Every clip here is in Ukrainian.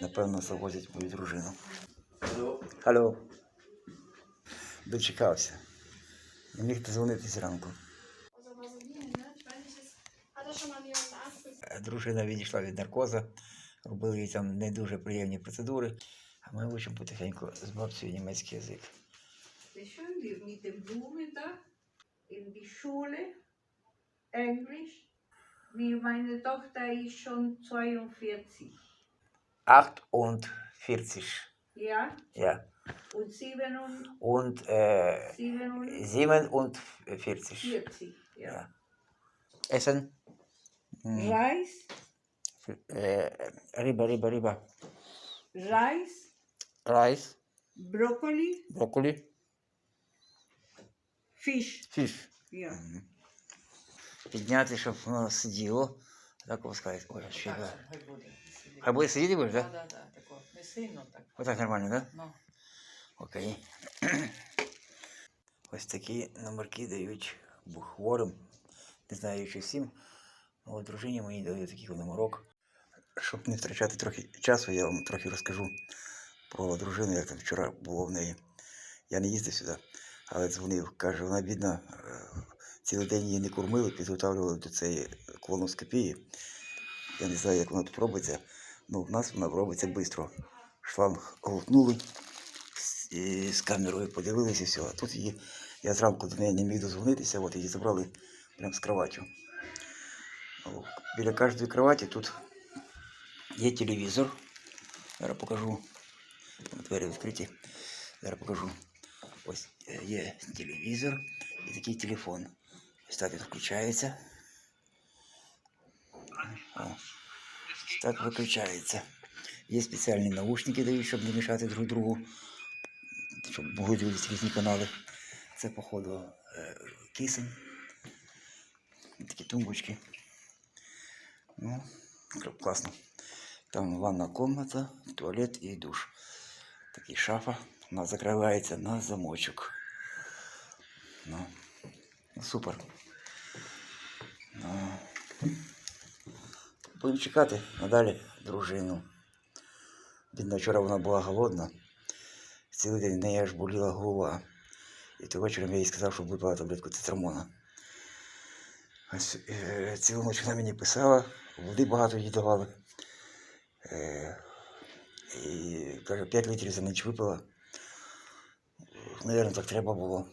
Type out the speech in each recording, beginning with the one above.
Напевно, завозять мою дружину. Алло. Алло. Дочекався. Не міг дозвонитись зранку. Дружина відійшла від наркоза, робили їй там не дуже приємні процедури. А ми учимо потихеньку з бабцею німецький язик. Englisch. Wie meine Tochter ist schon 42. 48. Ja, Ja. und 47. Und äh, 47. 47. Ja. Ja. Essen? Hm. Reis, Äh, Riba, Riba, Riba. Reis, Reis, Brokkoli, Brokkoli, Fisch. Fisch. Ja. Підняти, щоб воно сиділо. Так ось сказати. Ой, ще Да. хай буде. Сидіти будеш, Так, так? так, так, тако. Не сильно так. Отак нормально, так? Ну, Окей. Ось такі номерки дають хворим. Не знаю, чи всім. Але дружині мені дали такий номерок. Щоб не втрачати трохи часу, я вам трохи розкажу про дружину, як там вчора було в неї. Я не їздив сюди, але дзвонив. Каже, вона бідна, е, цілий день її не кормили, підготовлювали до цієї колоноскопії. Я не знаю, як воно тут робиться. Ну, в нас вона робиться швидко. Шланг глотнули з, і з камерою подивилися і все. А тут її, я зранку до неї не міг дозвонитися, от її забрали прямо з кроватю. О, Біля кожної кроваті тут є телевізор. Зараз покажу. Двері відкриті. Зараз покажу. Ось е, є телевізор і такий телефон. Ось так він включається. О, ось Так виключається. Є спеціальні наушники дають, щоб не мішати друг другу, щоб могли дивитися різні канали. Це, походу, е, кисень. Такі тумбочки. Ну, класно. Там ванна комната, туалет і душ. Такий шафа. Вона закривається на замочок. Ну, супер. Ну, будемо чекати надалі дружину. Бідна, вчора вона була голодна. Цілий день в неї аж боліла голова. І то вечором я їй сказав, щоб випила таблетку цитрамона. Е, цілу ніч вона мені писала, води багато їй давали. Е, і каже, 5 літрів за ніч випила. Навірно, так треба було.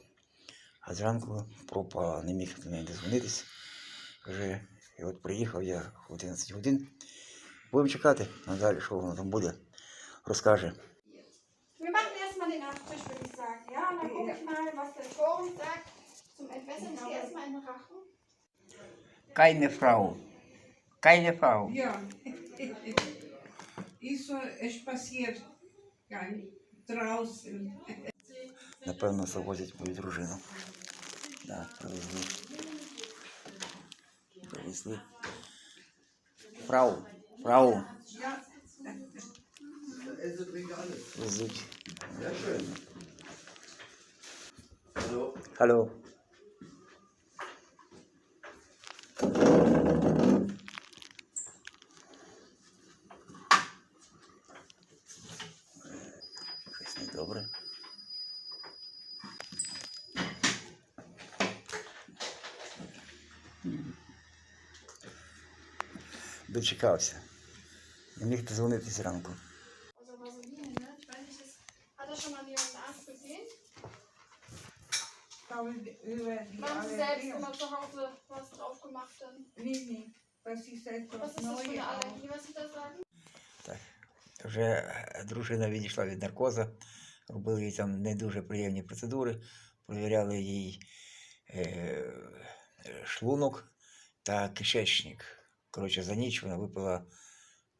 А зранку пропала, не міг до неї дозвонитись. Каже, і от приїхав я в 11 годин. Будемо чекати надалі, що воно там буде. Розкаже. Wir machen erstmal den Nachtisch, würde ich sagen. Ja, und dann gucke ich mal, was der Torben sagt. Zum Entwässern ich gehe erstmal in den Rachen. Кайне фрау. Кайне фрау. Ja. Ist so, es passiert gar nicht draußen. Напевно, завозять мою дружину. Да, привезли. Привезли. Фрау. Фрау. Schön. Hallo. Алло. Щось недобре. Дочекався. Не міг дозвонитись зранку. Er selbst immer zu Hause was dann. Nee, nee. Was ist das für eine. Allergie, was sagen? Так. Вже е, дружина відійшла від наркоза, робили їй там не дуже приємні процедури, провіряли їй е, е, шлунок та кишечник. Коротше, за ніч вона випила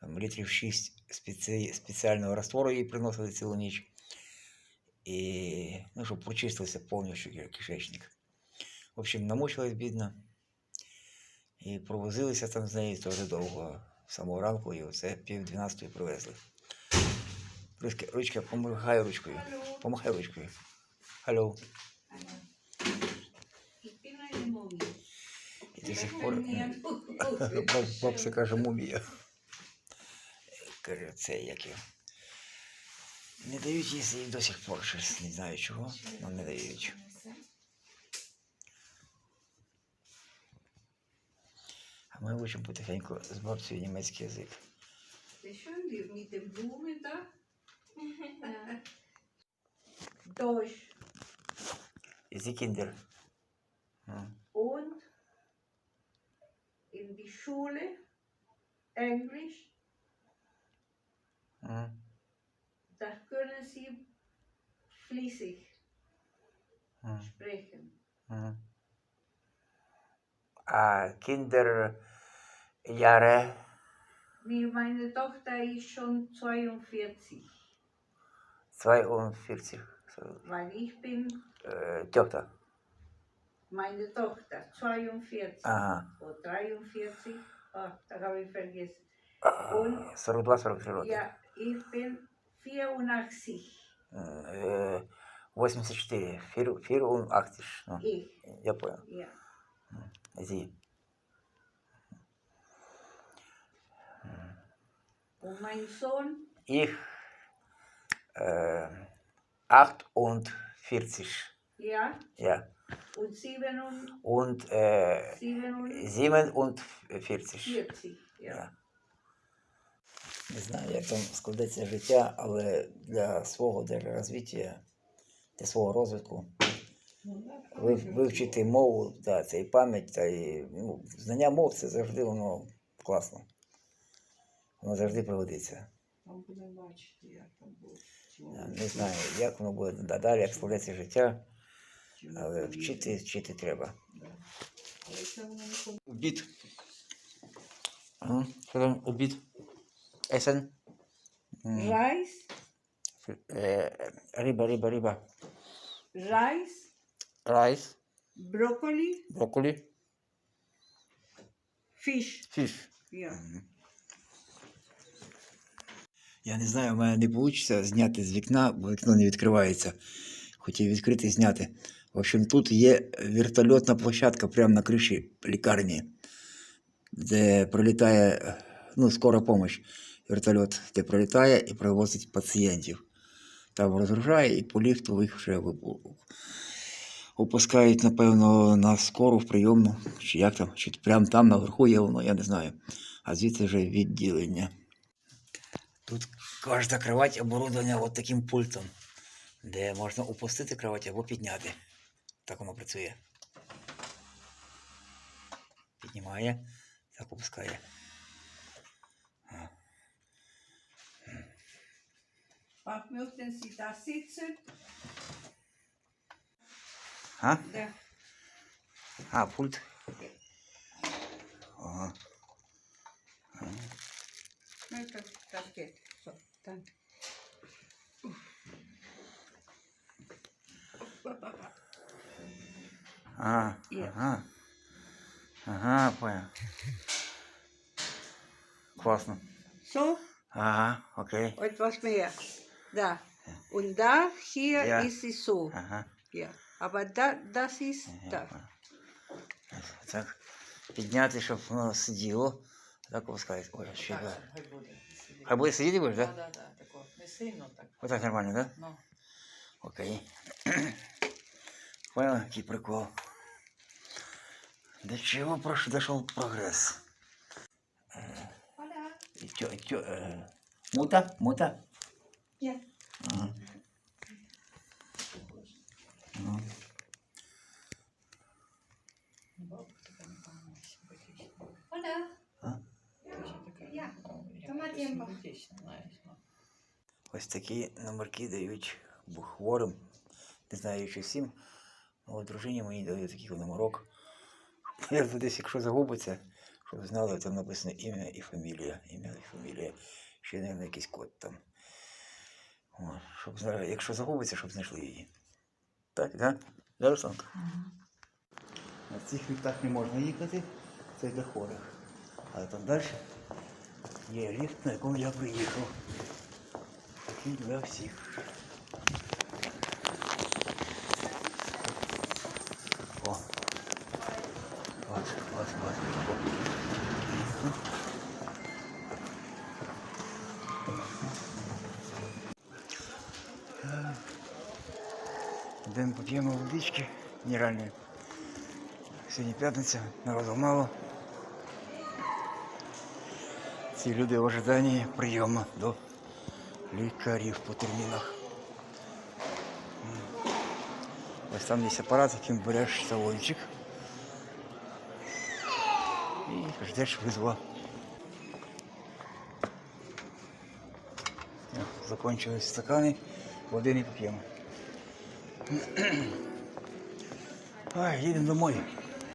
там, літрів 6 спеці... спеціального раствору, їй приносили цілу ніч. І ну, щоб прочистився повністю кишечник. В общем, намучилась бідна. І провозилися там з нею теж довго. З самого ранку, і оце пів дванадцятої привезли. Ручка, ручка, помахай ручкою. Помахай ручкою. Алло. Ich bin eine Mumie. І до сих пор бабця каже мумія. Скажи, це як його. Не дають їсти і до сих пор щось, не знаю чого, але не дають. А ми учимо потихеньку з бабцею німецький язик. Das ist schön, in die Schule, Englisch. Mhm. Das können sie fließig mhm. sprechen. Mhm. Ah, Kinderjahre. Wie meine Tochter ist schon 42. 42. So. Weil ich bin. Äh, Tochter meine Tochter 42 Ага. oder 43. Ah, da habe ich vergessen. А, 42-43 роки. Ja, ich bin 84. Е, 84. Фір, фір ун актиш. Ну, Ich, я понял. ja. Зі. Und mein Sohn, Ich äh, 48. ja, Ja. Und 7 Und äh, 47, 47. ja. Не знаю, як там складеться життя, але для свого для розвиття, для свого розвитку, вив- вивчити мову, да, це і пам'ять, та і ну, знання мов це завжди воно класно. Воно завжди пригодиться. Там будемо бачити, як там буде. Не знаю, як воно буде надалі, як складеться життя, але вчити, вчити треба. Обід. Що там обід? Есен? Reis, е, Риба, риба, риба. Reis, Райс, Brokkoli, брокколі, Fisch. фіш. Я не знаю, у мене не вийде зняти з вікна, бо вікно не відкривається. Хотів відкрити і зняти. В общем, тут є вертольотна площадка прямо на криші лікарні, де пролітає ну, скора допомога. Вертольот, де пролітає і привозить пацієнтів. Там розгружає і по ліфту їх вже опускають, напевно, на скору в прийомну, чи як там, чи прямо там наверху є воно, я не знаю. А звідси вже відділення. Тут кожна кровать оборудована от таким пультом, де можна опустити кровать або підняти. Так воно працює. Піднімає, так опускає. Was möchten Sie da sitzen? А? Da. А, пульт. Ага. Das, das geht. So, dann. А, Є. ага. Ага, понял. Класно. So, Ага, окей. etwas mehr. Da. Und da, hier Ja. ist es so. Ага. Ja. Aber da, das ist da. Так. Підняти, щоб воно сиділо. Так опускається. Ой, ще Так, да. хай буде. Хай буде сидіти будеш, Да, так? да, да, тако. Не сильно так. Отак нормально, так? Ну, Окей. Понял, який прикол. До чего прош... дошел прогресс? Hola. И чё, чё, э, мута? Мута? Ja. Ага. Ну, бабка така не пам'ятає, симпатична. Hola. Дуже така, Я. ну, як Тома така Тємпа. симпатична, знаєш, ну. Ось такі номерки дають бо хворим. Не знаю, чи всім. Але дружині мені дають такий номерок. Десь, якщо загубиться, щоб знали, там написано ім'я і фамілія. Ім'я і фамілія. Ще, мабуть, якийсь код там. О, щоб, зна- якщо загубиться, щоб знайшли її. Так, так? Да, Русланка? На цих ліфтах не можна їхати, це для хворих. Але там далі є ліфт, на якому я приїхав. Такий для всіх. О. От, от, от. Йдемо поп'ємо водички мінеральної. Сьогодні п'ятниця, народу мало. Ці люди в ожиданні прийому до лікарів по термінах. Ось там є апарат, яким береш талончик. І ждеш визова. Так, Закончились стакани, води не поп'ємо. Ай, їдемо домой.